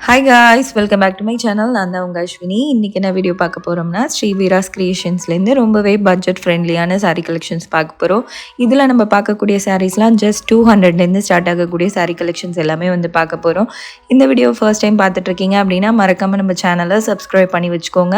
Hi guys welcome back to my channel நான் தான் உங்கள் அஸ்வினி. இன்றைக்கி என்ன வீடியோ பார்க்க போகிறோம்னா ஸ்ரீ வீராஸ் கிரியேஷன்ஸ்லேருந்து ரொம்பவே பட்ஜெட் ஃப்ரெண்ட்லியான சாரீ கலெக்ஷன்ஸ் பார்க்க போகிறோம் இதில் நம்ம பார்க்கக்கூடிய சாரீஸ்லாம் ஜஸ்ட் டூ ஹண்ட்ரட்லேருந்து ஸ்டார்ட் ஆகக்கூடிய சாரீ கலெக்ஷன்ஸ் எல்லாமே வந்து பார்க்க போகிறோம் இந்த வீடியோ ஃபர்ஸ்ட் டைம் பார்த்துட்ருக்கீங்க அப்படின்னா மறக்காமல் நம்ம சேனலை சப்ஸ்கிரைப் பண்ணி வச்சுக்கோங்க.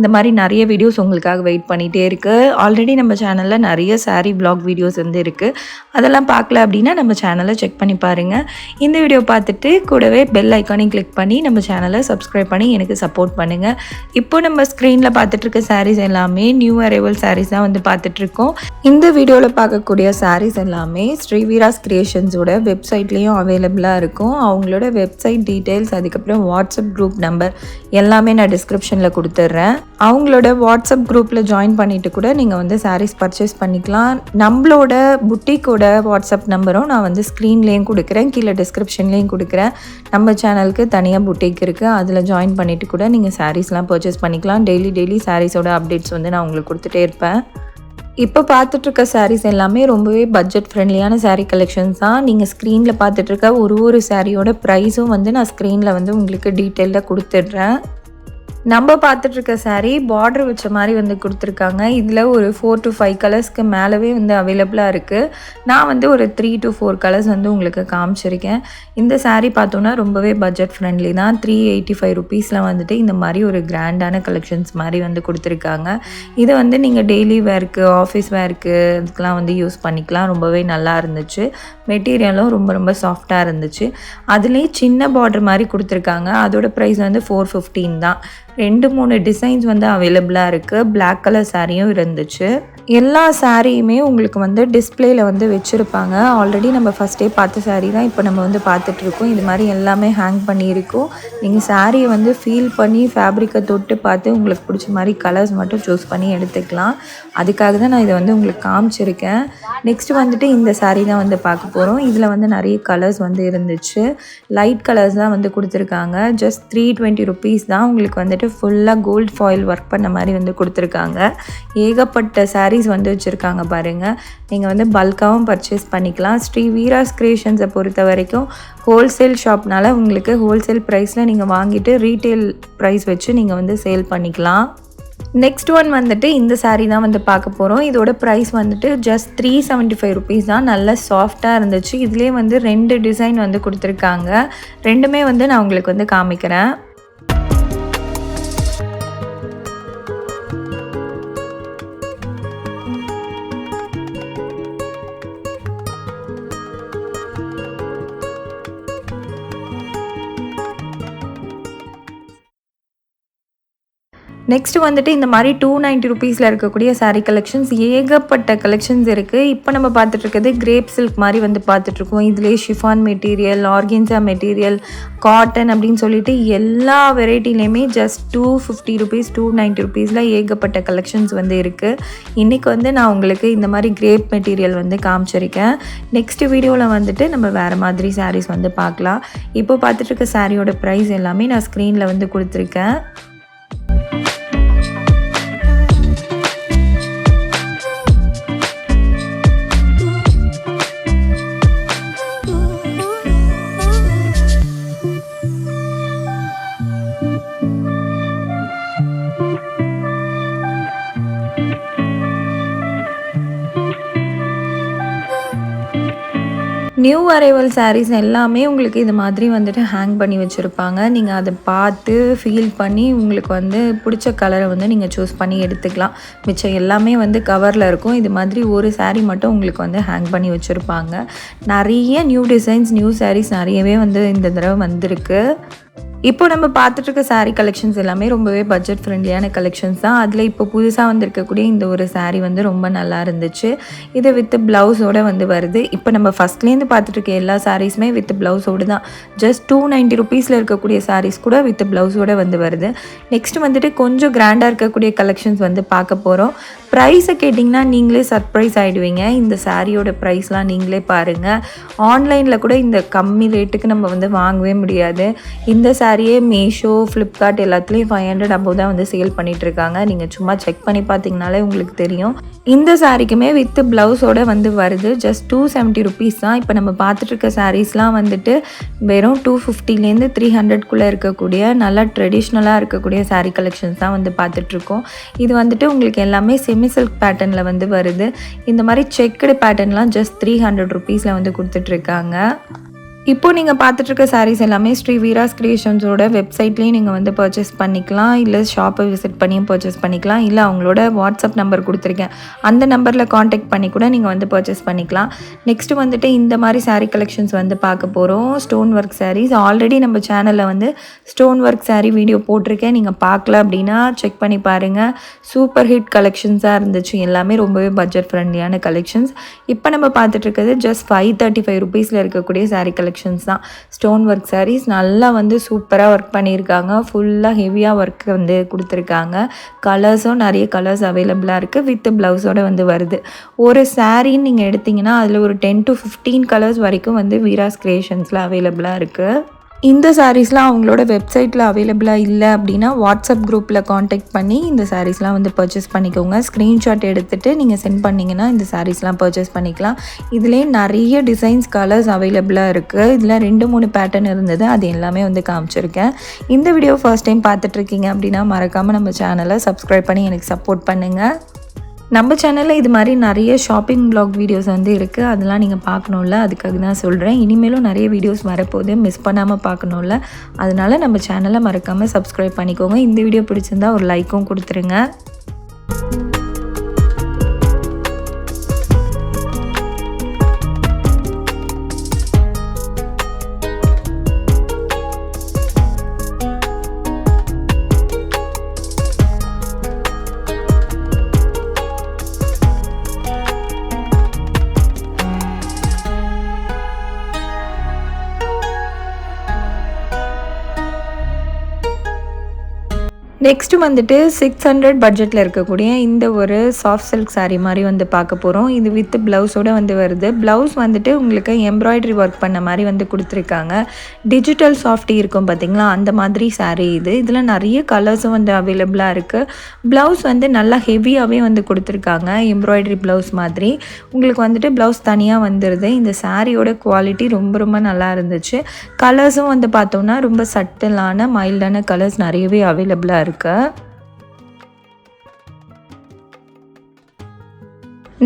இந்த மாதிரி நிறைய வீடியோஸ் உங்களுக்காக வெயிட் பண்ணிகிட்டே இருக்குது ஆல்ரெடி நம்ம சேனலில் நிறைய சாரீ பிளாக் வீடியோஸ் வந்து இருக்குது அதெல்லாம் பார்க்கல அப்படின்னா நம்ம சேனலை செக் பண்ணி பாருங்கள் இந்த வீடியோ பார்த்துட்டு கூடவே பெல் ஐக்கானையும் கிளிக் பண்ணி நம்ம சேனலை சப்ஸ்கிரைப் பண்ணி எனக்கு சப்போர்ட் பண்ணுங்கள் இப்போ நம்ம ஸ்க்ரீனில் பார்த்துட்ருக்க சாரீஸ் எல்லாமே நியூ அரைவல் சாரீஸ் தான் வந்து பார்த்துட்ருக்கோம் இந்த வீடியோவில் பார்க்கக்கூடிய சாரீஸ் எல்லாமே ஸ்ரீவீராஸ் கிரியேஷன்ஸோட வெப்சைட்லேயும் அவைலபிளாக இருக்கும். அவங்களோட வெப்சைட் டீட்டெயில்ஸ் அதுக்கப்புறம் வாட்ஸ்அப் குரூப் நம்பர் எல்லாமே நான் டிஸ்கிரிப்ஷனில் கொடுத்துட்றேன். அவங்களோட வாட்ஸ்அப் குரூப்பில் ஜாயின் பண்ணிட்டு கூட நீங்கள் வந்து சாரீஸ் பர்ச்சேஸ் பண்ணிக்கலாம். நம்மளோட புட்டிக்கோட வாட்ஸ்அப் நம்பரும் நான் வந்து ஸ்க்ரீன்லேயும் கொடுக்குறேன். கீழே டிஸ்கிரிப்ஷன்லேயும் கொடுக்குறேன். நம்ம சேனலுக்கு தனியாக புட்டிக் இருக்குது அதில் ஜாயின் பண்ணிவிட்டு கூட நீங்கள் சாரீஸ்லாம் பர்ச்சேஸ் பண்ணிக்கலாம். டெய்லி டெய்லி சாரீஸோட அப்டேட்ஸ் வந்து நான் உங்களுக்கு கொடுத்துட்டே இருப்பேன். இப்போ பார்த்துட்ருக்க சாரீஸ் எல்லாமே ரொம்பவே பட்ஜெட் ஃப்ரெண்ட்லியான சாரீ கலெக்ஷன்ஸ் தான். நீங்கள் ஸ்க்ரீனில் பார்த்துட்ருக்க ஒரு ஒரு சாரியோட ப்ரைஸும் வந்து நான் ஸ்க்ரீனில் வந்து உங்களுக்கு டீட்டெயிலாக கொடுத்துட்றேன். நம்ம பார்த்துட்ருக்க சாரீ பார்டர் வச்ச மாதிரி வந்து கொடுத்துருக்காங்க. இதில் ஒரு ஃபோர் டு ஃபைவ் கலர்ஸ்க்கு மேலவே வந்து அவைலபிளாக இருக்குது நான் வந்து ஒரு த்ரீ டு ஃபோர் கலர்ஸ் வந்து உங்களுக்கு காமிச்சிருக்கேன். இந்த சாரீ பார்த்தோன்னா ரொம்பவே பட்ஜெட் ஃப்ரெண்ட்லி தான். த்ரீ எயிட்டி ஃபைவ் ருபீஸில் வந்துட்டு இந்த மாதிரி ஒரு கிராண்டான கலெக்ஷன்ஸ் மாதிரி வந்து கொடுத்துருக்காங்க. இதை வந்து நீங்கள் டெய்லி வேர்க்கு ஆஃபீஸ் வேர்க்கு இதுக்கெலாம் வந்து யூஸ் பண்ணிக்கலாம். ரொம்பவே நல்லா இருந்துச்சு. மெட்டீரியலும் ரொம்ப ரொம்ப சாஃப்டாக இருந்துச்சு. அதுலேயே சின்ன பார்டர் மாதிரி கொடுத்துருக்காங்க. அதோட ப்ரைஸ் வந்து ஃபோர் ஃபிஃப்டீன் தான். ரெண்டு மூணு டிசைன்ஸ் வந்து அவைலபிளாக இருக்குது பிளாக் கலர் சாரியும் இருந்துச்சு. எல்லா சாரியுமே உங்களுக்கு வந்து டிஸ்பிளேயில் வந்து வச்சுருப்பாங்க. ஆல்ரெடி நம்ம ஃபஸ்ட்டே பார்த்த saree தான் இப்போ நம்ம வந்து பார்த்துட்ருக்கோம் இது மாதிரி எல்லாமே ஹேங் பண்ணியிருக்கோம். நீங்கள் சாரியை வந்து ஃபீல் பண்ணி ஃபேப்ரிக்கை தொட்டு பார்த்து உங்களுக்கு பிடிச்ச மாதிரி கலர்ஸ் மட்டும் சூஸ் பண்ணி எடுத்துக்கலாம். அதுக்காக தான் நான் இதை வந்து உங்களுக்கு காமிச்சிருக்கேன். நெக்ஸ்ட் வந்துட்டு இந்த saree தான் வந்து பார்க்க போகிறோம் இதில் வந்து நிறைய கலர்ஸ் வந்து இருந்துச்சு. லைட் கலர்ஸ் தான் வந்து கொடுத்துருக்காங்க. ஜஸ்ட் த்ரீ டுவெண்ட்டி ருபீஸ் தான் உங்களுக்கு வந்துட்டு ஃபுல்லாக கோல்ட் ஃபாயில் ஒர்க் பண்ண மாதிரி வந்து கொடுத்துருக்காங்க. ஏகப்பட்ட சாரீஸ் வந்து வச்சுருக்காங்க பாருங்கள் நீங்கள் வந்து பல்காகவும் பர்ச்சேஸ் பண்ணிக்கலாம். ஸ்ரீ வீராஸ் கிரியேஷன்ஸை பொறுத்த வரைக்கும் ஹோல்சேல் ஷாப்னால் உங்களுக்கு ஹோல்சேல் ப்ரைஸில் நீங்கள் வாங்கிட்டு ரீட்டெயில் ப்ரைஸ் வச்சு நீங்கள் வந்து சேல் பண்ணிக்கலாம். நெக்ஸ்ட் ஒன் வந்துட்டு இந்த சாரீ தான் வந்து பார்க்க போகிறோம் இதோட ப்ரைஸ் வந்துட்டு just three seventy five rupees தான். நல்ல சாஃப்டாக இருந்துச்சு. இதுலேயே வந்து ரெண்டு டிசைன் வந்து கொடுத்துருக்காங்க. ரெண்டுமே வந்து நான் உங்களுக்கு வந்து காமிக்கிறேன். நெக்ஸ்ட் வந்துட்டு இந்த மாதிரி டூ நைன்ட்டி ருபீஸில் இருக்கக்கூடிய சாரீ கலெக்ஷன்ஸ் ஏகப்பட்ட கலெக்ஷன்ஸ் இருக்குது இப்போ நம்ம பார்த்துட்டு இருக்கிறது கிரேப் சில்க் மாதிரி வந்து பார்த்துட்ருக்கோம் இதுலேயே chiffon material organza material cotton அப்படின்னு சொல்லிட்டு எல்லா வெரைட்டிலையுமே just two fifty rupees two ninety ருபீஸில் ஏகப்பட்ட கலெக்ஷன்ஸ் வந்து இருக்குது இன்றைக்கி வந்து நான் உங்களுக்கு இந்த மாதிரி கிரேப் மெட்டீரியல் வந்து காமிச்சிருக்கேன். நெக்ஸ்ட் வீடியோவில் வந்துட்டு நம்ம வேறு மாதிரி சாரீஸ் வந்து பார்க்கலாம். இப்போ பார்த்துட்டு இருக்க சாரியோட ப்ரைஸ் எல்லாமே நான் ஸ்க்ரீனில் வந்து கொடுத்துருக்கேன். நியூ அரைவல் சாரீஸ் எல்லாமே உங்களுக்கு இது மாதிரி வந்துட்டு ஹேங் பண்ணி வச்சுருப்பாங்க. நீங்கள் அதை பார்த்து ஃபீல் பண்ணி உங்களுக்கு வந்து பிடிச்ச கலரை வந்து நீங்கள் சூஸ் பண்ணி எடுத்துக்கலாம். மிச்சம் எல்லாமே வந்து கவரில் இருக்கும். இது மாதிரி ஒரு சாரீ மட்டும் உங்களுக்கு வந்து ஹேங் பண்ணி வச்சுருப்பாங்க. நிறைய நியூ டிசைன்ஸ் நியூ சாரீஸ் நிறையவே வந்து இந்த தடவை வந்திருக்கு. இப்போ நம்ம பார்த்துட்டு இருக்க சாரீ கலெக்ஷன்ஸ் எல்லாமே ரொம்பவே பட்ஜெட் ஃப்ரெண்ட்லியான கலெக்ஷன்ஸ் தான். அதில் இப்போ புதுசாக வந்திருக்கக்கூடிய இந்த ஒரு சாரீ வந்து ரொம்ப நல்லா இருந்துச்சு. இது வித் ப்ளவுஸோட வந்து வருது. இப்போ நம்ம ஃபஸ்ட்லேருந்து பார்த்துட்டு இருக்க எல்லா சாரீஸுமே வித் ப்ளவுஸோடு தான். ஜஸ்ட் டூ நைன்ட்டி ருபீஸில் இருக்கக்கூடிய சாரீஸ் கூட வித் ப்ளவுஸோட வந்து வருது. நெக்ஸ்ட் வந்துட்டு கொஞ்சம் கிராண்டாக இருக்கக்கூடிய கலெக்ஷன்ஸ் வந்து பார்க்க போகிறோம் ப்ரைஸை கேட்டிங்கன்னா நீங்களே சர்ப்ரைஸ் ஆகிடுவீங்க இந்த சாரியோட ப்ரைஸ்லாம் நீங்களே பாருங்கள் ஆன்லைனில் கூட இந்த கம்மி ரேட்டுக்கு நம்ம வந்து வாங்கவே முடியாது. இந்த இந்த சாரியே மீஷோ ஃப்ளிப்கார்ட் எல்லாத்துலேயும் ஃபைவ் ஹண்ட்ரட் அபோவ் தான் வந்து சேல் பண்ணிகிட்ருக்காங்க நீங்கள் சும்மா செக் பண்ணி பார்த்தீங்கனாலே உங்களுக்கு தெரியும். இந்த சாரிக்குமே வித் ப்ளவுஸோட வந்து வருது. ஜஸ்ட் டூ செவன்ட்டி ருபீஸ் தான். இப்போ நம்ம பார்த்துட்ருக்க சாரீஸ்லாம் வந்துட்டு வெறும் டூ ஃபிஃப்டிலேருந்து த்ரீ ஹண்ட்ரட்குள்ளே இருக்கக்கூடிய நல்லா ட்ரெடிஷ்னலாக இருக்கக்கூடிய சாரீ கலெக்ஷன்ஸ் தான் வந்து பார்த்துட்ருக்கோம் இது வந்துட்டு உங்களுக்கு எல்லாமே செமி சில்க் பேட்டர்னில் வந்து வருது. இந்த மாதிரி செக்குடு பேட்டர்ன்லாம் ஜஸ்ட் த்ரீ ஹண்ட்ரட் ருபீஸில் வந்து கொடுத்துட்ருக்காங்க இப்போ நீங்கள் பார்த்துட்ருக்க சாரீஸ் எல்லாமே ஸ்ரீ வீராஸ் கிரியேஷன்ஸோட வெப்சைட்லேயும் நீங்கள் வந்து பர்ச்சேஸ் பண்ணிக்கலாம். இல்லை ஷாப்பை விசிட் பண்ணியும் பர்ச்சேஸ் பண்ணிக்கலாம். இல்லை அவங்களோட வாட்ஸ்அப் நம்பர் கொடுத்துருக்கேன். அந்த நம்பரில் காண்டாக்ட் பண்ணி கூட நீங்கள் வந்து பர்ச்சேஸ் பண்ணிக்கலாம். நெக்ஸ்ட்டு வந்துட்டு இந்த மாதிரி சாரீ கலெக்ஷன்ஸ் வந்து பார்க்க போகிறோம் ஸ்டோன் ஒர்க் சாரீஸ் ஆல்ரெடி நம்ம சேனலில் வந்து ஸ்டோன் ஒர்க் சாரீ வீடியோ போட்டிருக்கேன். நீங்கள் பார்க்கல அப்படின்னா செக் பண்ணி பாருங்கள் சூப்பர் ஹிட் கலெக்ஷன்ஸாக இருந்துச்சு. எல்லாமே ரொம்பவே பட்ஜெட் ஃப்ரெண்ட்லியான கலெக்ஷன்ஸ் இப்போ நம்ம பார்த்துட்டு இருக்கிறது ஜஸ்ட் ஃபைவ் தேர்ட்டி ஃபைவ் ருபீஸில் இருக்கக்கூடிய சாரீ கலெக்ஷன் கலெக்ஷன்ஸ் தான். ஸ்டோன் ஒர்க் சாரீஸ் நல்லா வந்து சூப்பராக ஒர்க் பண்ணியிருக்காங்க. ஃபுல்லாக ஹெவியாக ஒர்க் வந்து கொடுத்துருக்காங்க. கலர்ஸும் நிறைய கலர்ஸ் அவைலபிளாக இருக்குது வித் ப்ளவுஸோட வந்து வருது. ஒரு சாரின்னு நீங்கள் எடுத்தீங்கன்னா அதில் ஒரு டென் டு ஃபிஃப்டீன் கலர்ஸ் வரைக்கும் வந்து வீராஸ் கிரியேஷன்ஸில் அவைலபிளாக இருக்குது இந்த சாரீஸ்லாம் அவங்களோட வெப்சைட்டில் அவைலபிளாக இல்லை அப்படின்னா வாட்ஸ்அப் குரூப்பில் காண்டாக்ட் பண்ணி இந்த சாரீஸ்லாம் வந்து பர்ச்சேஸ் பண்ணிக்கோங்க. ஸ்க்ரீன்ஷாட் எடுத்துகிட்டு நீங்கள் சென்ட் பண்ணிங்கன்னா இந்த சாரீஸ்லாம் பர்ச்சேஸ் பண்ணிக்கலாம். இதுலேயே நிறைய டிசைன்ஸ் கலர்ஸ் அவைலபிளாக இருக்குது இதில் ரெண்டு மூணு பேட்டர்ன் இருந்தது. அது எல்லாமே வந்து காமிச்சிருக்கேன். இந்த வீடியோ ஃபர்ஸ்ட் டைம் பார்த்துட்ருக்கீங்க அப்படின்னா மறக்காமல் நம்ம சேனலை சப்ஸ்கிரைப் பண்ணி எனக்கு சப்போர்ட் பண்ணுங்கள் நம்ம சேனலில் இது மாதிரி நிறைய ஷாப்பிங் பிளாக் வீடியோஸ் வந்து இருக்குது அதெல்லாம் நீங்கள் பார்க்கணும்ல? அதுக்காக தான் சொல்கிறேன் இனிமேலும் நிறைய வீடியோஸ் வரப்போகுது. மிஸ் பண்ணாமல் பார்க்கணும்ல? அதனால நம்ம சேனலை மறக்காமல் சப்ஸ்கிரைப் பண்ணிக்கோங்க. இந்த வீடியோ பிடிச்சிருந்தா ஒரு லைக்கும் கொடுத்துருங்க. நெக்ஸ்ட் வந்துட்டு சிக்ஸ் ஹண்ட்ரட் பட்ஜெட்டில் இருக்கக்கூடிய இந்த ஒரு சாஃப்ட் சில்க் சாரீ மாதிரி வந்து பார்க்க போகிறோம் இது வித் ப்ளவுஸோட வந்து வருது. ப்ளவுஸ் வந்துட்டு உங்களுக்கு எம்ப்ராய்டரி ஒர்க் பண்ண மாதிரி வந்து கொடுத்துருக்காங்க. டிஜிட்டல் சாஃப்டி இருக்கும் பார்த்தீங்களா அந்த மாதிரி சாரீ இது. இதில் நிறைய கலர்ஸும் வந்து அவைலபிளாக இருக்குது ப்ளவுஸ் வந்து நல்லா ஹெவியாகவே வந்து கொடுத்துருக்காங்க. எம்ப்ராய்டரி ப்ளவுஸ் மாதிரி. உங்களுக்கு வந்துட்டு ப்ளவுஸ் தனியாக வந்துடுது இந்த சாரியோட குவாலிட்டி ரொம்ப ரொம்ப நல்லா இருந்துச்சு. கலர்ஸும் வந்து பார்த்தோம்னா ரொம்ப சட்டிலான மைல்டான கலர்ஸ் நிறையவே அவைலபிளாக இருக்குது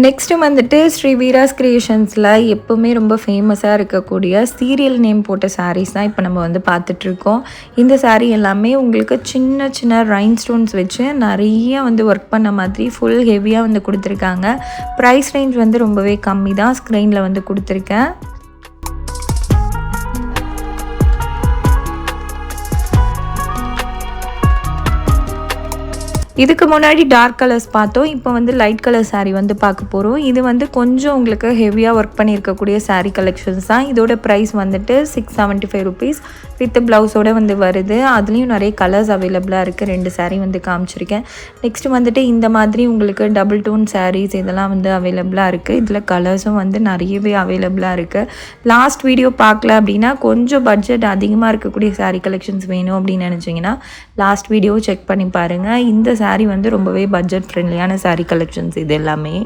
நெக்ஸ்ட்டு வந்துட்டு ஸ்ரீ வீராஸ் கிரியேஷன்ஸில் எப்போவுமே ரொம்ப ஃபேமஸாக இருக்கக்கூடிய சீரியல் நேம் போட்ட சாரீஸ் தான் இப்போ நம்ம வந்து பார்த்துட்ருக்கோம். இந்த சாரீ எல்லாமே உங்களுக்கு சின்ன சின்ன ரைன் ஸ்டோன்ஸ் வச்சு நிறைய வந்து ஒர்க் பண்ண மாதிரி ஃபுல் ஹெவியாக வந்து கொடுத்துருக்காங்க. ப்ரைஸ் ரேஞ்ச் வந்து ரொம்பவே கம்மி தான் ஸ்க்ரீனில் வந்து கொடுத்துருக்கேன். இதுக்கு முன்னாடி டார்க் கலர்ஸ் பார்த்தோம். இப்போ வந்து லைட் கலர் சாரீ வந்து பார்க்க போகிறோம் இது வந்து கொஞ்சம் உங்களுக்கு ஹெவியாக ஒர்க் பண்ணியிருக்கக்கூடிய சாரீ கலெக்ஷன்ஸ் தான். இதோட ப்ரைஸ் வந்துட்டு six seventy five rupees with ப்ளவுஸோட வந்து வருது. அதுலேயும் நிறைய கலர்ஸ் அவைலபிளாக இருக்குது ரெண்டு சாரீ வந்து காமிச்சிருக்கேன். நெக்ஸ்ட் வந்துட்டு இந்த மாதிரி உங்களுக்கு டபுள் டோன் சாரீஸ் இதெல்லாம் வந்து அவைலபிளாக இருக்குது இதில் கலர்ஸும் வந்து நிறையவே அவைலபிளாக இருக்குது லாஸ்ட் வீடியோ பார்க்கல அப்படின்னா கொஞ்சம் பட்ஜெட் அதிகமாக இருக்கக்கூடிய சாரீ கலெக்ஷன்ஸ் வேணும் அப்படின்னு நினச்சிங்கன்னா லாஸ்ட் வீடியோ செக் பண்ணி பாருங்கள் இந்த சாரீ வந்து ரொம்பவே பட்ஜெட் ஃப்ரெண்ட்லியான சாரீ கலெக்ஷன்ஸ் இது எல்லாமே.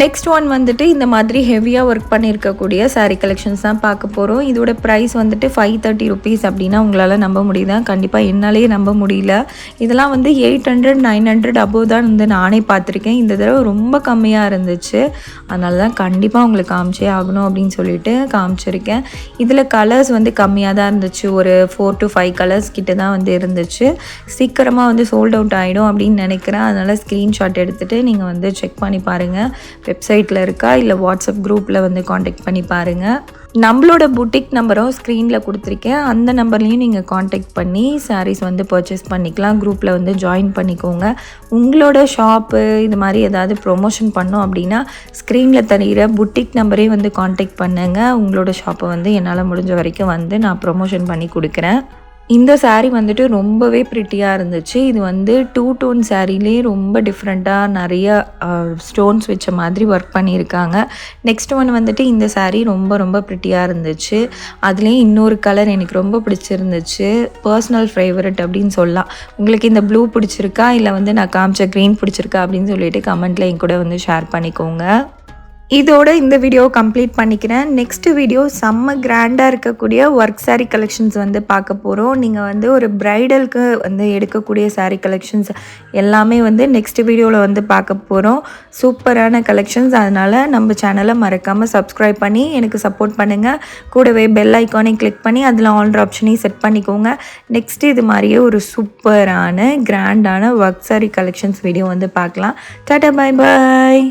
நெக்ஸ்ட் ஒன் வந்துட்டு இந்த மாதிரி ஹெவியாக ஒர்க் பண்ணியிருக்கக்கூடிய சாரீ கலெக்ஷன்ஸ் தான் பார்க்க போகிறோம் இதோட ப்ரைஸ் வந்துட்டு ஃபைவ் தேர்ட்டி ருபீஸ் அப்படின்னா உங்களால் நம்ப முடியுதா? கண்டிப்பாக என்னாலே நம்ப முடியல. இதெல்லாம் வந்து eight hundred nine hundred above தான் வந்து நானே பார்த்துருக்கேன். இந்த தடவை ரொம்ப கம்மியாக இருந்துச்சு. அதனால தான் கண்டிப்பாக உங்களுக்கு காமிச்சே ஆகணும் அப்படின்னு சொல்லிட்டு காமிச்சிருக்கேன். இதில் கலர்ஸ் வந்து கம்மியாக தான் இருந்துச்சு. ஒரு ஃபோர் டு ஃபைவ் கலர்ஸ் கிட்ட தான் வந்து இருந்துச்சு. சீக்கிரமாக வந்து சோல்ட் அவுட் ஆகிடும் அப்படின்னு நினைக்கிறேன். அதனால் ஸ்க்ரீன்ஷாட் எடுத்துகிட்டு நீங்கள் வந்து செக் பண்ணி பாருங்கள் வெப்சைட்டில் இருக்கா இல்லை வாட்ஸ்அப் குரூப்பில் வந்து காண்டாக்ட் பண்ணி பாருங்கள் நம்மளோட புட்டிக் நம்பரும் ஸ்க்ரீனில் கொடுத்துருக்கேன். அந்த நம்பர்லேயும் நீங்கள் காண்டாக்ட் பண்ணி சாரீஸ் வந்து பர்ச்சேஸ் பண்ணிக்கலாம். குரூப்பில் வந்து ஜாயின் பண்ணிக்கோங்க. உங்களோட ஷாப்பு இது மாதிரி ஏதாவது ப்ரொமோஷன் பண்ணோம் அப்படின்னா ஸ்க்ரீனில் தருகிற புட்டிக் நம்பரே வந்து காண்டாக்ட் பண்ணுங்கள் உங்களோட ஷாப்பை வந்து என்னால் முடிஞ்ச வரைக்கும் வந்து நான் ப்ரொமோஷன் பண்ணி கொடுக்குறேன். இந்த சாரீ வந்துட்டு ரொம்பவே ப்ரிட்டியாக இருந்துச்சு. இது வந்து டூ டோன் சாரீலே ரொம்ப டிஃப்ரெண்ட்டாக நிறைய ஸ்டோன்ஸ் வச்ச மாதிரி ஒர்க் பண்ணியிருக்காங்க. நெக்ஸ்ட் ஒன் வந்துட்டு இந்த சாரீ ரொம்ப ரொம்ப ப்ரிட்டியாக இருந்துச்சு. அதுலேயும் இன்னொரு கலர் எனக்கு ரொம்ப பிடிச்சிருந்துச்சு. பர்சனல் ஃபேவரட் அப்படின்னு சொல்லலாம். உங்களுக்கு இந்த ப்ளூ பிடிச்சிருக்கா? இல்லை வந்து நான் காமிச்ச க்ரீன் பிடிச்சிருக்கா? அப்படின்னு சொல்லிட்டு கமெண்ட்டில் என் கூட வந்து ஷேர் பண்ணிக்கோங்க. இதோட இந்த வீடியோ கம்ப்ளீட் பண்ணிக்கிறேன். நெக்ஸ்ட் வீடியோ செம்ம கிராண்டாக இருக்கக்கூடிய ஒர்க் சாரீ கலெக்ஷன்ஸ் வந்து பார்க்க போகிறோம் நீங்கள் வந்து ஒரு ப்ரைடலுக்கு வந்து எடுக்கக்கூடிய சாரீ கலெக்ஷன்ஸ் எல்லாமே வந்து நெக்ஸ்ட் வீடியோவில் வந்து பார்க்க போகிறோம் சூப்பரான கலெக்ஷன்ஸ் அதனால் நம்ம சேனலை மறக்காமல் சப்ஸ்கிரைப் பண்ணி எனக்கு சப்போர்ட் பண்ணுங்கள் கூடவே பெல் ஐக்கானே கிளிக் பண்ணி அதில் ஆல்ட்ரு ஆப்ஷனையும் செட் பண்ணிக்கோங்க. நெக்ஸ்ட் இது மாதிரியே ஒரு சூப்பரான கிராண்டான ஒர்க் சாரீ கலெக்ஷன்ஸ் வீடியோ வந்து பார்க்கலாம். Tata bye bye